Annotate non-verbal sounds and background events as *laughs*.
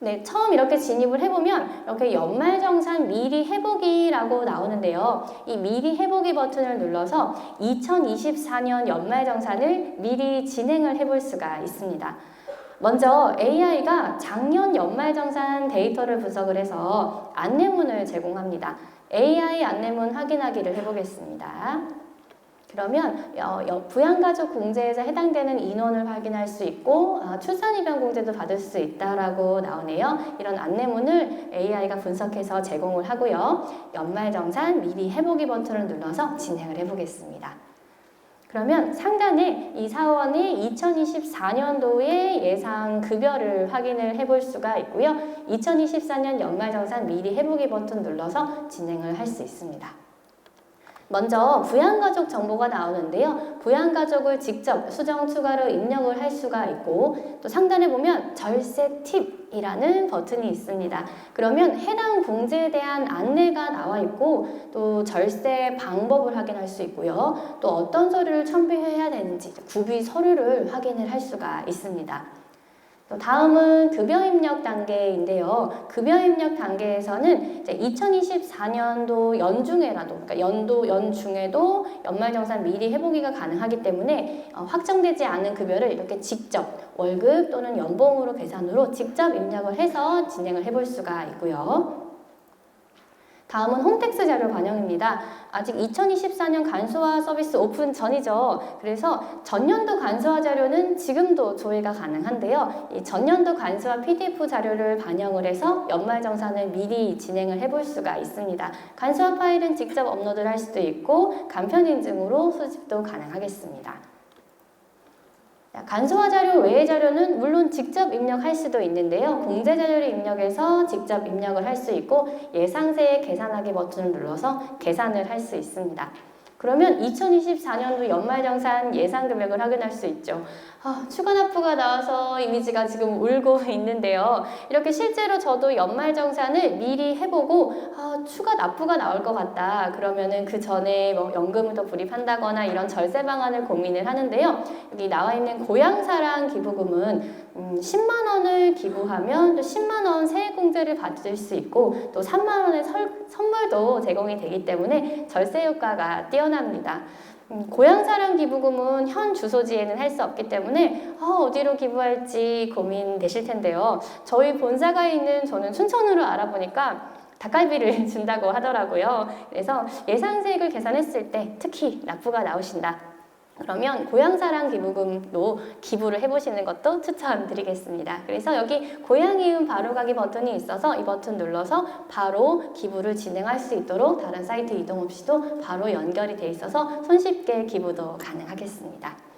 네, 처음 이렇게 진입을 해보면 이렇게 연말정산 미리 해보기라고 나오는데요. 이 미리 해보기 버튼을 눌러서 2024년 연말정산을 미리 진행을 해볼 수가 있습니다. 먼저 AI가 작년 연말정산 데이터를 분석을 해서 안내문을 제공합니다. AI 안내문 확인하기를 해보겠습니다. 그러면 어, 여- 부양가족 공제에서 해당되는 인원을 확인할 수 있고 아, 출산입양 공제도 받을 수 있다라고 나오네요. 이런 안내문을 AI가 분석해서 제공을 하고요. 연말정산 미리 해보기 버튼을 눌러서 진행을 해보겠습니다. 그러면 상단에 이 사원이 2024년도의 예상 급여를 확인을 해볼 수가 있고요. 2024년 연말정산 미리 해보기 버튼 눌러서 진행을 할 수 있습니다. 먼저 부양가족 정보가 나오는데요. 부양가족을 직접 수정 추가로 입력을 할 수가 있고 또 상단에 보면 절세 팁이라는 버튼이 있습니다. 그러면 해당 공제에 대한 안내가 나와 있고 또 절세 방법을 확인할 수 있고요. 또 어떤 서류를 첨부해야 되는지 구비 서류를 확인을 할 수가 있습니다. 또 다음은 급여 입력 단계인데요. 급여 입력 단계에서는 이제 2024년도 연중에라도, 그러니까 연도 연중에도 연말정산 미리 해보기가 가능하기 때문에 어, 확정되지 않은 급여를 이렇게 직접 월급 또는 연봉으로 계산으로 직접 입력을 해서 진행을 해볼 수가 있고요. 다음은 홈택스 자료 반영입니다. 아직 2024년 간소화 서비스 오픈 전이죠. 그래서 전년도 간소화 자료는 지금도 조회가 가능한데요. 이 전년도 간소화 PDF 자료를 반영을 해서 연말 정산을 미리 진행을 해볼 수가 있습니다. 간소화 파일은 직접 업로드를 할 수도 있고 간편 인증으로 수집도 가능하겠습니다. 자, 간소화 자료 외의 자료는 물론 직접 입력할 수도 있는데요. 공제 자료를 입력해서 직접 입력을 할 수 있고 예상세 계산하기 버튼을 눌러서 계산을 할 수 있습니다. 그러면 2024년도 연말정산 예상 금액을 확인할 수 있죠. 아, 추가 납부가 나와서 이미지가 지금 울고 *laughs* 있는데요. 이렇게 실제로 저도 연말정산을 미리 해보고 아, 추가 납부가 나올 것 같다. 그러면은 그 전에 뭐 연금을 더 불입한다거나 이런 절세 방안을 고민을 하는데요. 여기 나와 있는 고향사랑 기부금은 음, 10만 원을 기부하면 또 10만 원 세액공제를 받을 수 있고 또 3만 원의 설- 선물도 제공이 되기 때문에 절세 효과가 뛰어 납니다. 음, 고향사랑 기부금은 현 주소지에는 할 수 없기 때문에 아, 어디로 기부할지 고민되실 텐데요. 저희 본사가 있는 저는 춘천으로 알아보니까 닭갈비를 *laughs* 준다고 하더라고요. 그래서 예상세액을 계산했을 때 특히 납부가 나오신다. 그러면 고향사랑 기부금도 기부를 해보시는 것도 추천드리겠습니다. 그래서 여기 고향이음 바로가기 버튼이 있어서 이 버튼 눌러서 바로 기부를 진행할 수 있도록 다른 사이트 이동 없이도 바로 연결이 돼 있어서 손쉽게 기부도 가능하겠습니다.